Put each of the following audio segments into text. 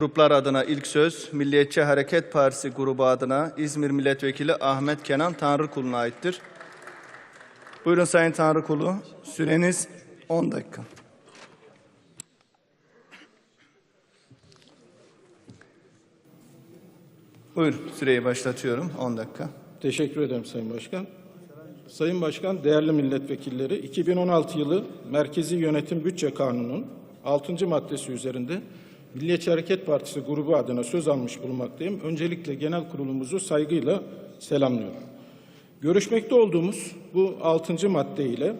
Gruplar adına ilk söz Milliyetçi Hareket Partisi grubu adına İzmir Milletvekili Ahmet Kenan Tanrıkulu'na aittir. Buyurun Sayın Tanrıkulu. Süreniz 10 dakika. Buyur süreyi başlatıyorum 10 dakika. Teşekkür ederim Sayın Başkan. Sayın Başkan, değerli milletvekilleri, 2016 yılı Merkezi Yönetim Bütçe Kanunu'nun 6. maddesi üzerinde Milliyetçi Hareket Partisi grubu adına söz almış bulunmaktayım. Öncelikle genel kurulumuzu saygıyla selamlıyorum. Görüşmekte olduğumuz bu 6. madde ile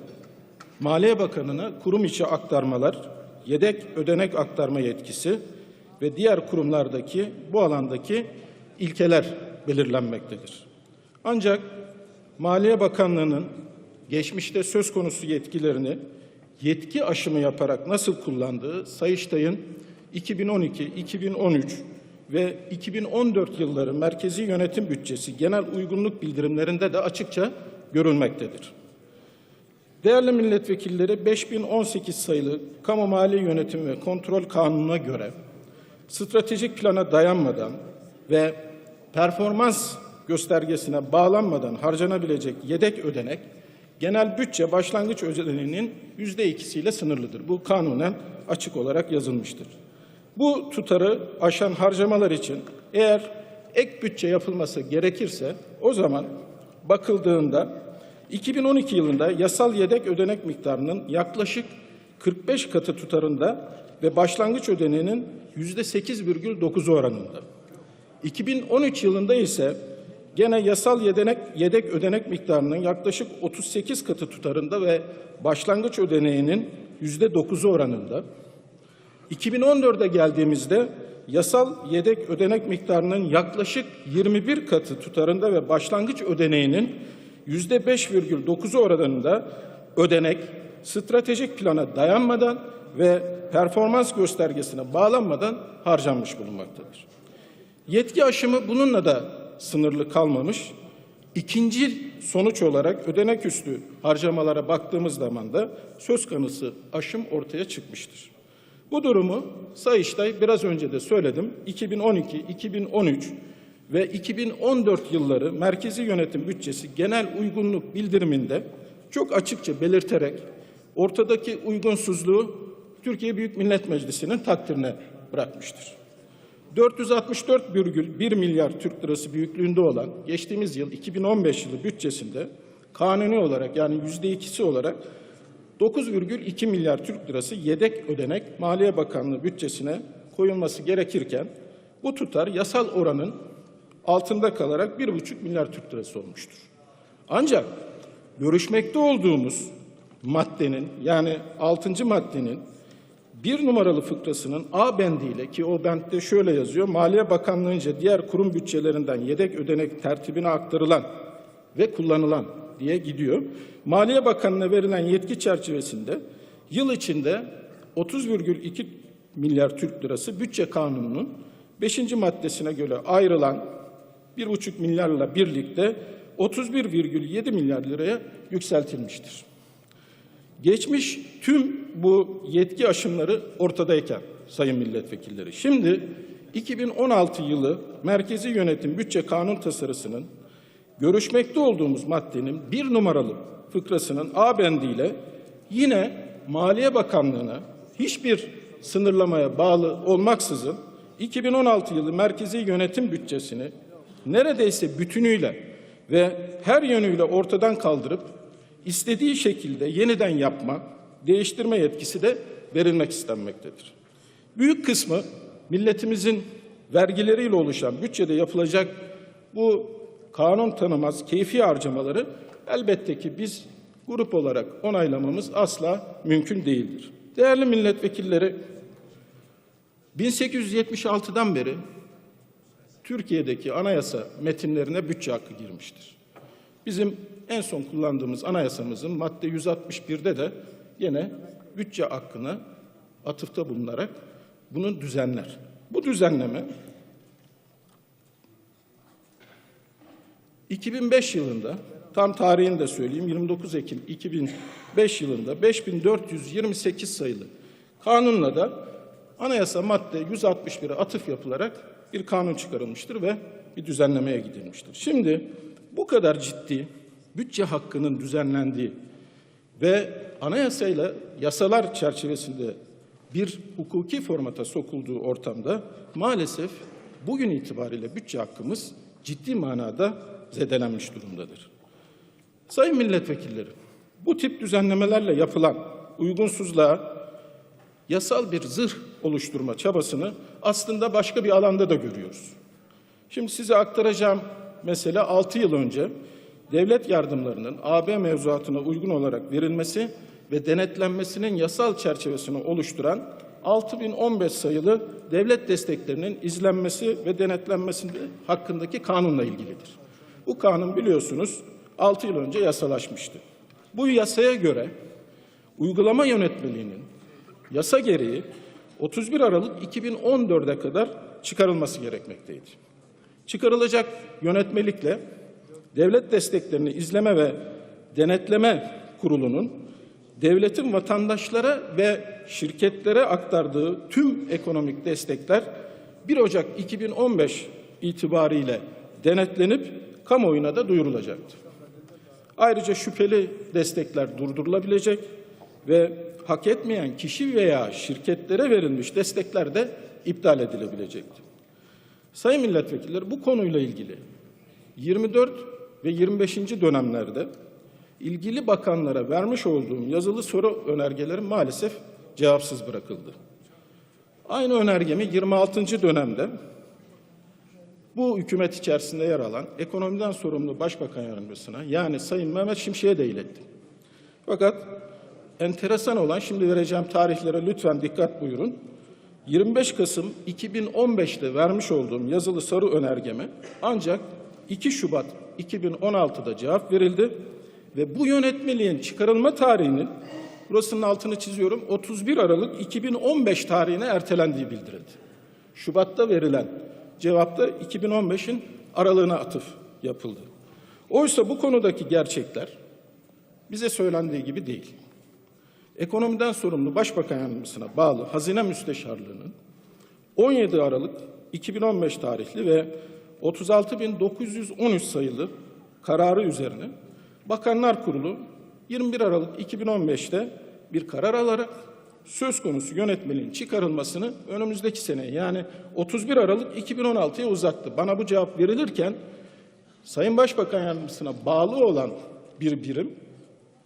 Maliye Bakanı'na kurum içi aktarmalar, yedek ödenek aktarma yetkisi ve diğer kurumlardaki bu alandaki ilkeler belirlenmektedir. Ancak Maliye Bakanlığı'nın geçmişte söz konusu yetkilerini yetki aşımı yaparak nasıl kullandığı Sayıştay'ın 2012, 2013 ve 2014 yılları merkezi yönetim bütçesi genel uygunluk bildirimlerinde de açıkça görülmektedir. Değerli milletvekilleri 5018 sayılı Kamu Mali Yönetimi ve Kontrol Kanunu'na göre stratejik plana dayanmadan ve performans göstergesine bağlanmadan harcanabilecek yedek ödenek genel bütçe başlangıç ödeneğinin yüzde ikisiyle sınırlıdır. Bu kanunen açık olarak yazılmıştır. Bu tutarı aşan harcamalar için eğer ek bütçe yapılması gerekirse o zaman bakıldığında 2012 yılında yasal yedek ödenek miktarının yaklaşık 45 katı tutarında ve başlangıç ödeneğinin yüzde 8,9 oranında. 2013 yılında ise gene yasal yedenek, yedek ödenek miktarının yaklaşık 38 katı tutarında ve başlangıç ödeneğinin yüzde 9'u oranında. 2014'e geldiğimizde yasal yedek ödenek miktarının yaklaşık 21 katı tutarında ve başlangıç ödeneğinin yüzde 5,9'u oranında ödenek stratejik plana dayanmadan ve performans göstergesine bağlanmadan harcanmış bulunmaktadır. Yetki aşımı bununla da sınırlı kalmamış. İkinci sonuç olarak ödenek üstü harcamalara baktığımız zaman da söz konusu aşım ortaya çıkmıştır. Bu durumu Sayıştay biraz önce de söyledim. 2012, 2013 ve 2014 yılları merkezi yönetim bütçesi genel uygunluk bildiriminde çok açıkça belirterek ortadaki uygunsuzluğu Türkiye Büyük Millet Meclisi'nin takdirine bırakmıştır. 464,1 milyar Türk lirası büyüklüğünde olan geçtiğimiz yıl 2015 yılı bütçesinde kanuni olarak yani yüzde ikisi olarak 9,2 milyar Türk lirası yedek ödenek Maliye Bakanlığı bütçesine koyulması gerekirken bu tutar yasal oranın altında kalarak 1,5 milyar Türk lirası olmuştur. Ancak görüşmekte olduğumuz maddenin yani 6. maddenin bir numaralı fıkrasının A bendiyle ki o bentte şöyle yazıyor. Maliye Bakanlığı'nca diğer kurum bütçelerinden yedek ödenek tertibine aktarılan ve kullanılan diye gidiyor. Maliye Bakanlığı'na verilen yetki çerçevesinde yıl içinde 30,2 milyar Türk lirası bütçe kanununun 5. maddesine göre ayrılan 1,5 milyarla birlikte 31,7 milyar liraya yükseltilmiştir. Geçmiş tüm bu yetki aşımları ortadayken sayın milletvekilleri. Şimdi 2016 yılı Merkezi Yönetim Bütçe Kanun tasarısının görüşmekte olduğumuz maddenin bir numaralı fıkrasının A bendiyle yine Maliye Bakanlığı'na hiçbir sınırlamaya bağlı olmaksızın 2016 yılı merkezi yönetim bütçesini neredeyse bütünüyle ve her yönüyle ortadan kaldırıp istediği şekilde yeniden yapma, değiştirme yetkisi de verilmek istenmektedir. Büyük kısmı milletimizin vergileriyle oluşan bütçede yapılacak bu kanun tanımaz keyfi harcamaları elbette ki biz grup olarak onaylamamız asla mümkün değildir. Değerli milletvekilleri 1876'dan beri Türkiye'deki anayasa metinlerine bütçe hakkı girmiştir. Bizim en son kullandığımız anayasamızın madde 161'de de yine bütçe hakkına atıfta bulunarak bunu düzenler. Bu düzenleme 2005 yılında tam tarihini de söyleyeyim 29 Ekim 2005 yılında 5428 sayılı kanunla da anayasa madde 161'e atıf yapılarak bir kanun çıkarılmıştır ve bir düzenlemeye gidilmiştir. Şimdi bu kadar ciddi bütçe hakkının düzenlendiği ve anayasayla yasalar çerçevesinde bir hukuki formata sokulduğu ortamda maalesef bugün itibariyle bütçe hakkımız ciddi manada zedelenmiş durumdadır. Sayın milletvekilleri, bu tip düzenlemelerle yapılan uygunsuzluğa yasal bir zırh oluşturma çabasını aslında başka bir alanda da görüyoruz. Şimdi size aktaracağım mesele 6 yıl önce devlet yardımlarının AB mevzuatına uygun olarak verilmesi ve denetlenmesinin yasal çerçevesini oluşturan 6015 sayılı devlet desteklerinin izlenmesi ve denetlenmesi hakkındaki kanunla ilgilidir. Bu kanun biliyorsunuz 6 yıl önce yasalaşmıştı. Bu yasaya göre uygulama yönetmeliğinin yasa gereği 31 Aralık 2014'e kadar çıkarılması gerekmekteydi. Çıkarılacak yönetmelikle devlet desteklerini izleme ve denetleme kurulunun devletin vatandaşlara ve şirketlere aktardığı tüm ekonomik destekler 1 Ocak 2015 itibariyle denetlenip kamuoyuna da duyurulacaktı. Ayrıca şüpheli destekler durdurulabilecek ve hak etmeyen kişi veya şirketlere verilmiş destekler de iptal edilebilecekti. Sayın milletvekilleri bu konuyla ilgili 24 ve 25. dönemlerde ilgili bakanlara vermiş olduğum yazılı soru önergelerim maalesef cevapsız bırakıldı. Aynı önergemi 26. dönemde bu hükümet içerisinde yer alan ekonomiden sorumlu Başbakan Yardımcısına yani Sayın Mehmet Şimşek'e de ilettim. Fakat enteresan olan şimdi vereceğim tarihlere lütfen dikkat buyurun. 25 Kasım 2015'te vermiş olduğum yazılı soru önergeme ancak 2 Şubat 2016'da cevap verildi ve bu yönetmeliğin çıkarılma tarihinin burasının altını çiziyorum 31 Aralık 2015 tarihine ertelendiği bildirildi. Şubat'ta verilen cevapta 2015'in aralığına atıf yapıldı. Oysa bu konudaki gerçekler bize söylendiği gibi değil. Ekonomiden sorumlu Başbakan Yardımcısına bağlı Hazine Müsteşarlığı'nın 17 Aralık 2015 tarihli ve 36.913 sayılı kararı üzerine Bakanlar Kurulu 21 Aralık 2015'te bir karar alarak söz konusu yönetmeliğin çıkarılmasını önümüzdeki sene yani 31 Aralık 2016'ya uzattı. Bana bu cevap verilirken Sayın Başbakan Yardımcısına bağlı olan bir birim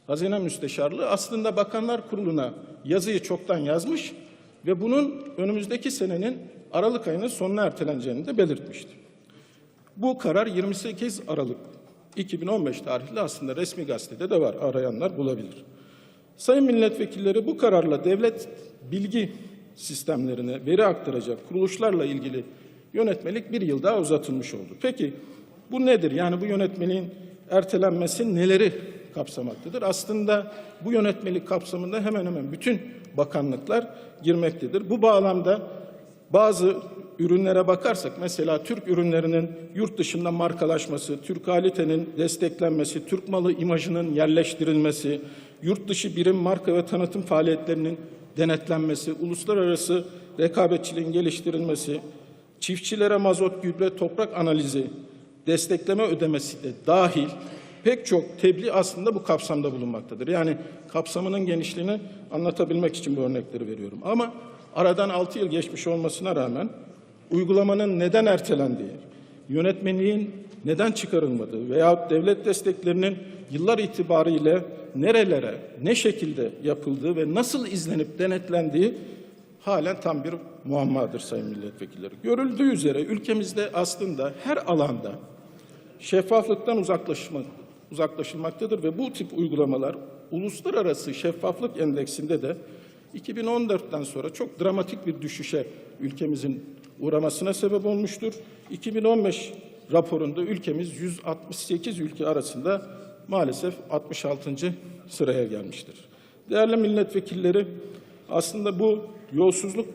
Hazine Müsteşarlığı aslında Bakanlar Kurulu'na yazıyı çoktan yazmış ve bunun önümüzdeki senenin Aralık ayının sonuna erteleneceğini de belirtmişti. Bu karar 28 Aralık 2015 tarihli aslında resmi gazetede de var. Arayanlar bulabilir. Sayın milletvekilleri bu kararla devlet bilgi sistemlerine veri aktaracak kuruluşlarla ilgili yönetmelik bir yıl daha uzatılmış oldu. Peki bu nedir? Yani bu yönetmeliğin ertelenmesi neleri kapsamaktadır? Aslında bu yönetmelik kapsamında hemen hemen bütün bakanlıklar girmektedir. Bu bağlamda bazı ürünlere bakarsak mesela Türk ürünlerinin yurt dışında markalaşması, Türk kalitenin desteklenmesi, Türk malı imajının yerleştirilmesi, yurt dışı birim marka ve tanıtım faaliyetlerinin denetlenmesi, uluslararası rekabetçiliğin geliştirilmesi, çiftçilere mazot, gübre, toprak analizi, destekleme ödemesi de dahil pek çok tebliğ aslında bu kapsamda bulunmaktadır. Yani kapsamının genişliğini anlatabilmek için bu örnekleri veriyorum. Ama aradan 6 yıl geçmiş olmasına rağmen uygulamanın neden ertelendiği, yönetmeliğin neden çıkarılmadığı veya devlet desteklerinin yıllar itibariyle nerelere, ne şekilde yapıldığı ve nasıl izlenip denetlendiği halen tam bir muammadır sayın milletvekilleri. Görüldüğü üzere ülkemizde aslında her alanda şeffaflıktan uzaklaşma, uzaklaşılmaktadır ve bu tip uygulamalar uluslararası şeffaflık endeksinde de 2014'ten sonra çok dramatik bir düşüşe ülkemizin uğramasına sebep olmuştur. 2015 raporunda ülkemiz 168 ülke arasında maalesef 66. sıraya gelmiştir. Değerli milletvekilleri aslında bu yolsuzluk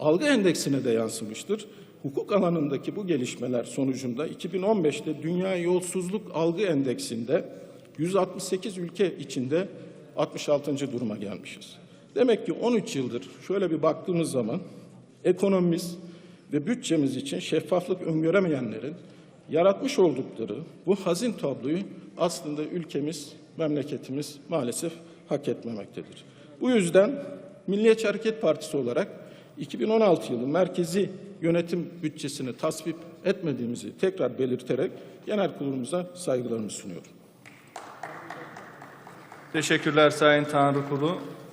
algı endeksine de yansımıştır. Hukuk alanındaki bu gelişmeler sonucunda 2015'te Dünya Yolsuzluk Algı Endeksinde 168 ülke içinde 66. duruma gelmişiz. Demek ki 13 yıldır şöyle bir baktığımız zaman ekonomimiz ve bütçemiz için şeffaflık öngöremeyenlerin yaratmış oldukları bu hazin tabloyu aslında ülkemiz, memleketimiz maalesef hak etmemektedir. Bu yüzden Milliyetçi Hareket Partisi olarak 2016 yılı merkezi yönetim bütçesini tasvip etmediğimizi tekrar belirterek genel kurulumuza saygılarımı sunuyorum. Teşekkürler Sayın Tanrıkulu.